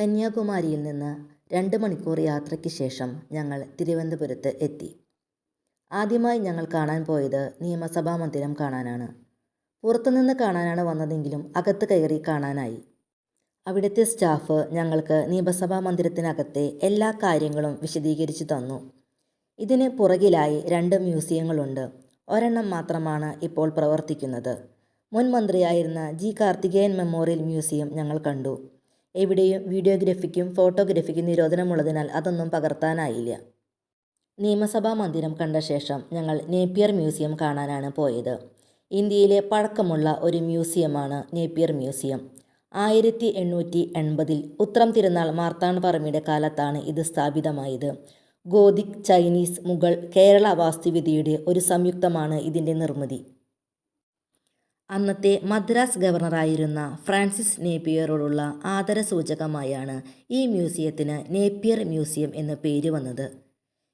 കന്യാകുമാരിയിൽ നിന്ന് രണ്ട് മണിക്കൂർ യാത്രയ്ക്ക് ശേഷം ഞങ്ങൾ തിരുവനന്തപുരത്ത് എത്തി. ആദ്യമായി ഞങ്ങൾ കാണാൻ പോയത് നിയമസഭാ മന്ദിരം കാണാനാണ്. പുറത്തുനിന്ന് കാണാനാണ് വന്നതെങ്കിലും അകത്ത് കയറി കാണാനായി. അവിടുത്തെ സ്റ്റാഫ് ഞങ്ങൾക്ക് നിയമസഭാ മന്ദിരത്തിനകത്തെ എല്ലാ കാര്യങ്ങളും വിശദീകരിച്ചു തന്നു. ഇതിന് പുറകിലായി രണ്ട് മ്യൂസിയങ്ങളുണ്ട്. ഒരെണ്ണം മാത്രമാണ് ഇപ്പോൾ പ്രവർത്തിക്കുന്നത്. മുൻ മന്ത്രിയായിരുന്ന ജി കാർത്തികേയൻ മെമ്മോറിയൽ മ്യൂസിയം ഞങ്ങൾ കണ്ടു. എവിടെയും വീഡിയോഗ്രഫിക്കും ഫോട്ടോഗ്രഫിക്കും നിരോധനമുള്ളതിനാൽ അതൊന്നും പകർത്താനായില്ല. നിയമസഭാ മന്ദിരം കണ്ട ശേഷം ഞങ്ങൾ നേപ്പിയർ മ്യൂസിയം കാണാനാണ് പോയത്. ഇന്ത്യയിലെ പഴക്കമുള്ള ഒരു മ്യൂസിയമാണ് നേപ്പിയർ മ്യൂസിയം. ആയിരത്തി എണ്ണൂറ്റി എൺപതിൽ ഉത്രം തിരുനാൾ മാർത്താണ്ഡവർമ്മയുടെ കാലത്താണ് ഇത് സ്ഥാപിതമായത്. ഗോതിക് ചൈനീസ് മുഗൾ കേരള വാസ്തുവിദ്യയുടെ ഒരു സംയുക്തമാണ് ഇതിന്റെ നിർമ്മിതി. അന്നത്തെ മദ്രാസ് ഗവർണറായിരുന്ന ഫ്രാൻസിസ് നേപ്പിയറോടുള്ള ആദരസൂചകമായാണ് ഈ മ്യൂസിയത്തിന് നേപ്പിയർ മ്യൂസിയം എന്ന പേര് വന്നത്.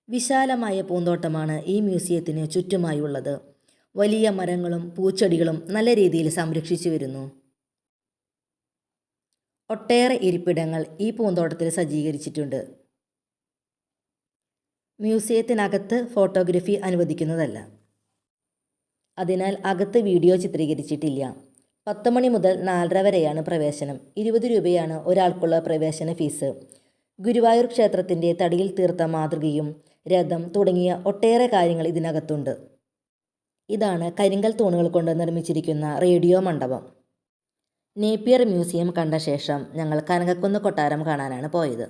വിശാലമായ പൂന്തോട്ടമാണ് ഈ മ്യൂസിയത്തിന് ചുറ്റുമായുള്ളത്. വലിയ മരങ്ങളും പൂച്ചെടികളും നല്ല രീതിയിൽ സംരക്ഷിച്ചു വരുന്നു. ഒട്ടേറെ ഇരിപ്പിടങ്ങൾ ഈ പൂന്തോട്ടത്തിൽ സജ്ജീകരിച്ചിട്ടുണ്ട്. മ്യൂസിയത്തിനകത്ത് ഫോട്ടോഗ്രഫി അനുവദിക്കുന്നതല്ല. അതിനാൽ അകത്ത് വീഡിയോ ചിത്രീകരിച്ചിട്ടില്ല. പത്ത് മണി മുതൽ നാലര വരെയാണ് പ്രവേശനം. ഇരുപത് രൂപയാണ് ഒരാൾക്കുള്ള പ്രവേശന ഫീസ്. ഗുരുവായൂർ ക്ഷേത്രത്തിന്റെ തടിയിൽ തീർത്ത മാതൃകയും രഥം തുടങ്ങിയ ഒട്ടേറെ കാര്യങ്ങൾ ഇതിനകത്തുണ്ട്. ഇതാണ് കരിങ്കൽ തൂണുകൾ കൊണ്ട് നിർമ്മിച്ചിരിക്കുന്ന റേഡിയോ മണ്ഡപം. നേപ്പിയർ മ്യൂസിയം കണ്ട ശേഷം ഞങ്ങൾ കനകക്കുന്ന് കൊട്ടാരം കാണാനാണ് പോയത്.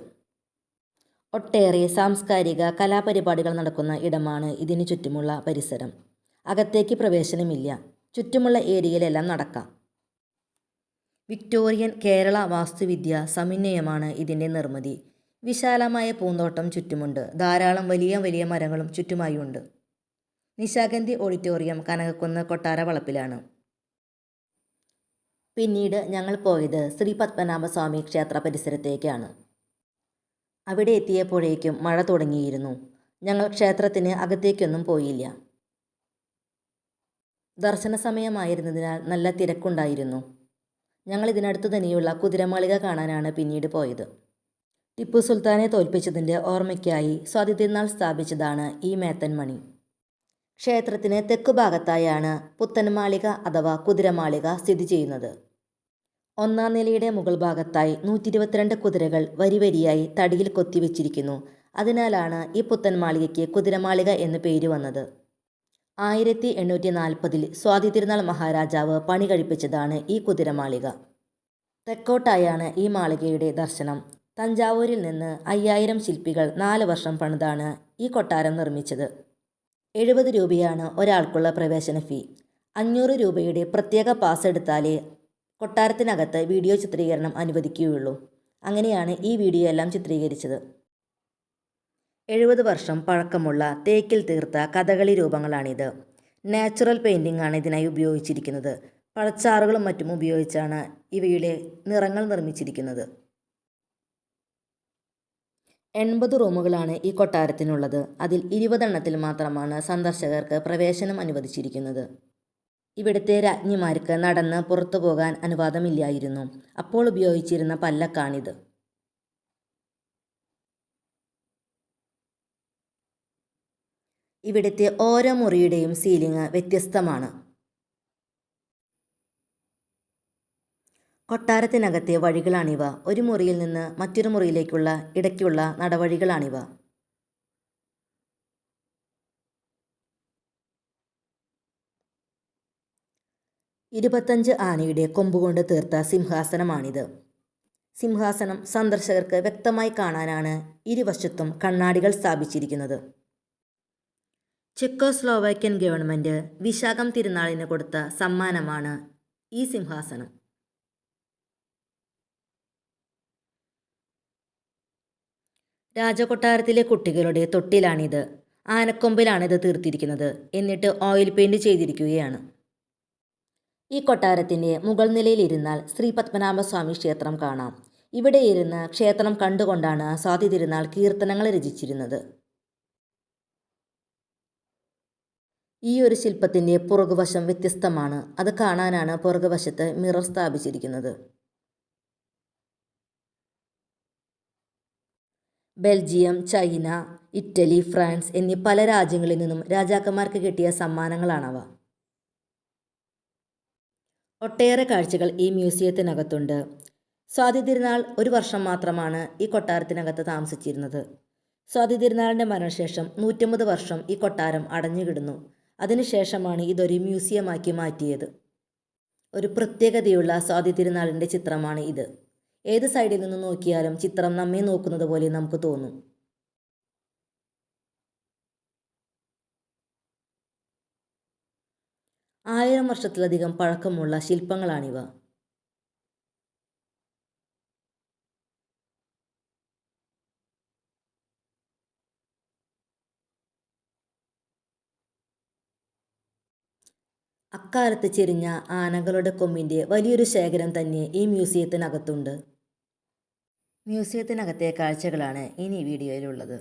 ഒട്ടേറെ സാംസ്കാരിക കലാപരിപാടികൾ നടക്കുന്ന ഇടമാണ് ഇതിനു ചുറ്റുമുള്ള പരിസരം. അകത്തേക്ക് പ്രവേശനമില്ല. ചുറ്റുമുള്ള ഏരിയയിലെല്ലാം നടക്കാം. വിക്ടോറിയൻ കേരള വാസ്തുവിദ്യ സമന്വയമാണ് ഇതിന്റെ നിർമ്മിതി. വിശാലമായ പൂന്തോട്ടം ചുറ്റുമുണ്ട്. ധാരാളം വലിയ വലിയ മരങ്ങളും ചുറ്റുമായുണ്ട് നിശാഗന്ധി ഓഡിറ്റോറിയം കനകക്കുന്ന് കൊട്ടാര വളപ്പിലാണ്. പിന്നീട് ഞങ്ങൾ പോയത് ശ്രീ പത്മനാഭസ്വാമി ക്ഷേത്ര പരിസരത്തേക്കാണ്. അവിടെ എത്തിയപ്പോഴേക്കും മഴ തുടങ്ങിയിരുന്നു. ഞങ്ങൾ ക്ഷേത്രത്തിന് അകത്തേക്കൊന്നും പോയില്ല. ദർശന സമയമായിരുന്നതിനാൽ നല്ല തിരക്കുണ്ടായിരുന്നു. ഞങ്ങൾ ഇതിനടുത്തു തന്നെയുള്ള കുതിരമാളിക കാണാനാണ് പിന്നീട് പോയത്. ടിപ്പു സുൽത്താനെ തോൽപ്പിച്ചതിന്റെ ഓർമ്മയ്ക്കായി സ്വാതിഥ്യനാൾ സ്ഥാപിച്ചതാണ് ഈ മേത്തൻമണി. ക്ഷേത്രത്തിന് തെക്കുഭാഗത്തായാണ് പുത്തൻമാളിക അഥവാ കുതിരമാളിക സ്ഥിതി ചെയ്യുന്നത്. ഒന്നാം നിലയുടെ മുകൾ ഭാഗത്തായി നൂറ്റി ഇരുപത്തിരണ്ട് കുതിരകൾ വരിവരിയായി തടിയിൽ കൊത്തിവെച്ചിരിക്കുന്നു. അതിനാലാണ് ഈ പുത്തൻമാളികയ്ക്ക് കുതിരമാളിക എന്ന് പേര് വന്നത്. ആയിരത്തി എണ്ണൂറ്റി നാൽപ്പതിൽ സ്വാതി തിരുനാൾ മഹാരാജാവ് പണി കഴിപ്പിച്ചതാണ് ഈ കുതിരമാളിക. തെക്കോട്ടായാണ് ഈ മാളികയുടെ ദർശനം. തഞ്ചാവൂരിൽ നിന്ന് അയ്യായിരം ശില്പികൾ നാല് വർഷം പണിതാണ് ഈ കൊട്ടാരം നിർമ്മിച്ചത്. എഴുപത് രൂപയാണ് ഒരാൾക്കുള്ള പ്രവേശന ഫീ. അഞ്ഞൂറ് രൂപയുടെ പ്രത്യേക പാസ് എടുത്താലേ കൊട്ടാരത്തിനകത്ത് വീഡിയോ ചിത്രീകരണം അനുവദിക്കുകയുള്ളൂ. അങ്ങനെയാണ് ഈ വീഡിയോ എല്ലാം ചിത്രീകരിച്ചത്. എഴുപത് വർഷം പഴക്കമുള്ള തേക്കിൽ തീർത്ത കഥകളി രൂപങ്ങളാണിത്. നാച്ചുറൽ പെയിന്റിംഗ് ആണ് ഇതിനായി ഉപയോഗിച്ചിരിക്കുന്നത്. പഴച്ചാറുകളും മറ്റും ഉപയോഗിച്ചാണ് ഇവയുടെ നിറങ്ങൾ നിർമ്മിച്ചിരിക്കുന്നത്. എൺപത് റൂമുകളാണ് ഈ കൊട്ടാരത്തിനുള്ളത്. അതിൽ ഇരുപതെണ്ണത്തിൽ മാത്രമാണ് സന്ദർശകർക്ക് പ്രവേശനം അനുവദിച്ചിരിക്കുന്നത്. ഇവിടുത്തെ രാജ്ഞിമാർക്ക് നടന്ന് പുറത്തു പോകാൻ അനുവാദമില്ലായിരുന്നു. അപ്പോൾ ഉപയോഗിച്ചിരുന്ന പല്ലക്കാണിത്. ഇവിടുത്തെ ഓരോ മുറിയുടെയും സീലിംഗ് വ്യത്യസ്തമാണ്. കൊട്ടാരത്തിനകത്തെ വഴികളാണിവ. ഒരു മുറിയിൽ നിന്ന് മറ്റൊരു മുറിയിലേക്കുള്ള ഇടയ്ക്കുള്ള നടവഴികളാണിവ. ഇരുപത്തഞ്ച് ആനയുടെ കൊമ്പുകൊണ്ട് തീർത്ത സിംഹാസനമാണിത്. സിംഹാസനം സന്ദർശകർക്ക് വ്യക്തമായി കാണാനാണ് ഇരുവശത്തും കണ്ണാടികൾ സ്ഥാപിച്ചിരിക്കുന്നത്. ചെക്കോസ്ലോവാക്യൻ ഗവൺമെന്റ് വിശാഖം തിരുനാളിന് കൊടുത്ത സമ്മാനമാണ് ഈ സിംഹാസനം. രാജകൊട്ടാരത്തിലെ കുട്ടികളുടെ തൊട്ടിലാണിത്. ആനക്കൊമ്പിലാണ് ഇത് തീർത്തിരിക്കുന്നത് എന്നിട്ട് ഓയിൽ പെയിന്റ് ചെയ്തിരിക്കുകയാണ്. ഈ കൊട്ടാരത്തിന്റെ മുകൾ നിലയിലിരുന്നാൽ ശ്രീ പത്മനാഭസ്വാമി ക്ഷേത്രം കാണാം. ഇവിടെ ഇരുന്ന് ക്ഷേത്രം കണ്ടുകൊണ്ടാണ് സ്വാതി തിരുനാൾ കീർത്തനങ്ങൾ രചിച്ചിരുന്നത്. ഈ ഒരു ശില്പത്തിന്റെ പുറകുവശം വ്യത്യസ്തമാണ്. അത് കാണാനാണ് പുറകുവശത്ത് മിറർ സ്ഥാപിച്ചിരിക്കുന്നത്. ബെൽജിയം ചൈന ഇറ്റലി ഫ്രാൻസ് എന്നീ പല രാജ്യങ്ങളിൽ നിന്നും രാജാക്കന്മാർക്ക് കിട്ടിയ സമ്മാനങ്ങളാണവ. ഒട്ടേറെ കാഴ്ചകൾ ഈ മ്യൂസിയത്തിനകത്തുണ്ട്. സ്വാതി തിരുനാൾ ഒരു വർഷം മാത്രമാണ് ഈ കൊട്ടാരത്തിനകത്ത് താമസിച്ചിരുന്നത്. സ്വാതി തിരുനാളിന്റെ മരണശേഷം നൂറ്റമ്പത് വർഷം ഈ കൊട്ടാരം അടഞ്ഞുകിടന്നു. അതിനുശേഷമാണ് ഇതൊരു മ്യൂസിയമാക്കി മാറ്റിയത്. ഒരു പ്രത്യേകതയുള്ള സ്വാതി തിരുനാളിന്റെ ചിത്രമാണ് ഇത്. ഏത് സൈഡിൽ നിന്ന് നോക്കിയാലും ചിത്രം നമ്മെ നോക്കുന്നത് പോലെ നമുക്ക് തോന്നും. ആയിരം വർഷത്തിലധികം പഴക്കമുള്ള ശില്പങ്ങളാണിവ. അക്കാലത്ത് ചെരിഞ്ഞ ആനകളുടെ കൊമ്പിന്റെ വലിയൊരു ശേഖരം തന്നെ ഈ മ്യൂസിയത്തിനകത്തുണ്ട്. മ്യൂസിയത്തിനകത്തെ കാഴ്ചകളാണ് ഇനി വീഡിയോയിലുള്ളത്.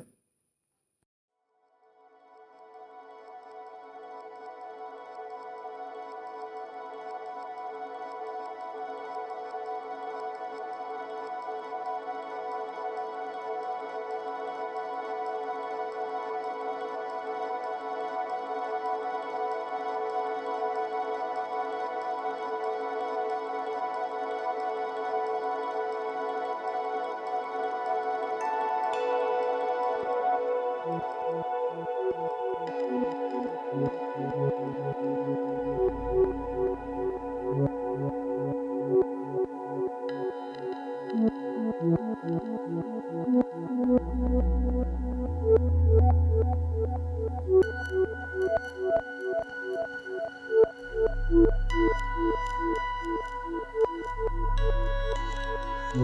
ഈ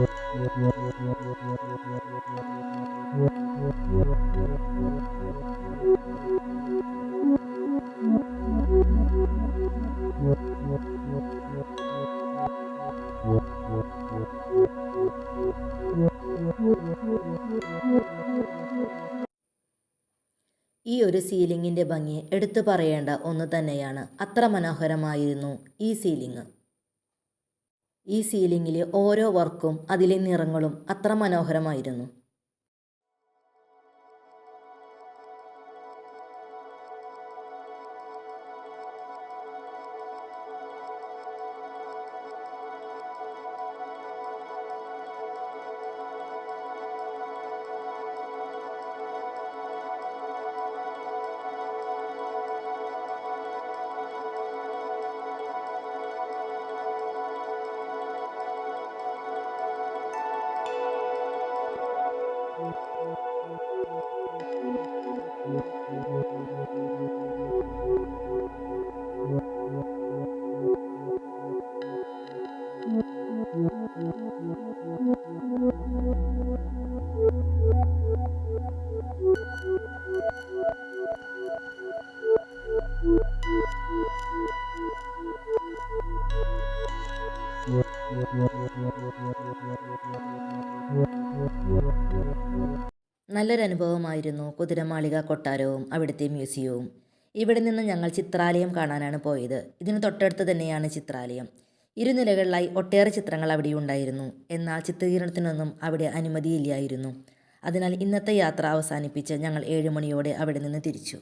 ഒരു സീലിങ്ങിന്റെ ഭംഗി എടുത്തു പറയേണ്ട ഒന്ന് തന്നെയാണ്. അത്ര മനോഹരമായിരുന്നു ഈ സീലിംഗ് ഈ സീലിങ്ങിലെ ഓരോ വർക്കും അതിലെ നിറങ്ങളും അത്ര മനോഹരമായിരുന്നു. Yeah, yeah, yeah. അനുഭവമായിരുന്നു കുതിരമാളിക കൊട്ടാരവും അവിടുത്തെ മ്യൂസിയവും. ഇവിടെ നിന്ന് ഞങ്ങൾ ചിത്രാലയം കാണാനാണ് പോയത്. ഇതിന് തൊട്ടടുത്ത് തന്നെയാണ് ചിത്രാലയം. ഇരുനിലകളിലായി ഒട്ടേറെ ചിത്രങ്ങൾ അവിടെ ഉണ്ടായിരുന്നു. എന്നാൽ ചിത്രീകരണത്തിനൊന്നും അവിടെ അനുമതിയില്ലായിരുന്നു. അതിനാൽ ഇന്നത്തെ യാത്ര അവസാനിപ്പിച്ച് ഞങ്ങൾ ഏഴുമണിയോടെ അവിടെ നിന്ന് തിരിച്ചു.